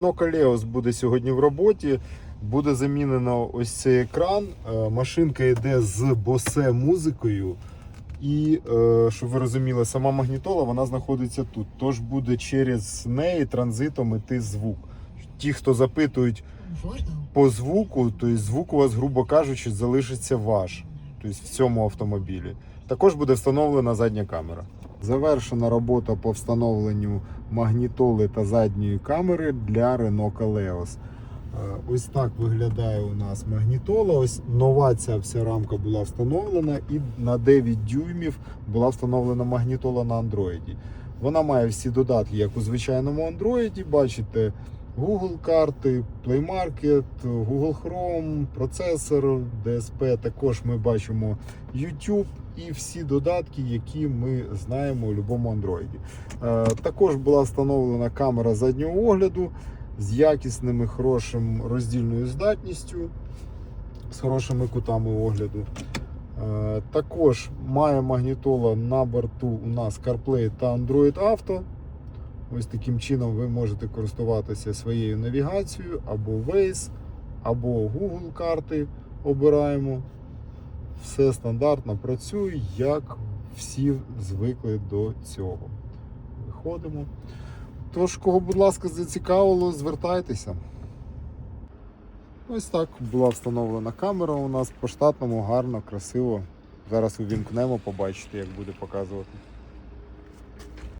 Колеос буде сьогодні в роботі. Буде замінено ось цей екран. Е, Машинка йде з Bose музикою. І е, щоб ви розуміли, сама магнітола вона знаходиться тут. Тож буде через неї транзитом іти звук. Ті, хто запитують по звуку, то звук у вас, грубо кажучи, залишиться ваш, тобто в цьому автомобілі. Також буде встановлена задня камера. Завершена робота по встановленню магнітоли та задньої камери для Renault Koleos. Е, Ось так виглядає у нас магнітола. Ось нова ця вся рамка була встановлена, і на 9 дюймів була встановлена магнітола на Android. Вона має всі додатки, як у звичайному Android. Бачите, Google карти, Play Market, Google Chrome, процесор, DSP. Також ми бачимо YouTube і всі додатки, які ми знаємо у будь-якому Android. Е, Також була встановлена камера заднього огляду з якісними, хорошим роздільною здатністю, з хорошими кутами огляду. Е, Також має магнітола на борту у нас CarPlay та Android Auto. Ось таким чином ви можете користуватися своєю навігацією або Waze, або Google карти обираємо. Все стандартно працює, як всі звикли до цього. Виходимо. Тож, кого, будь ласка, зацікавило, звертайтеся. Ось так була встановлена камера у нас по штатному, гарно, красиво. Зараз увімкнемо, побачите, як буде показувати.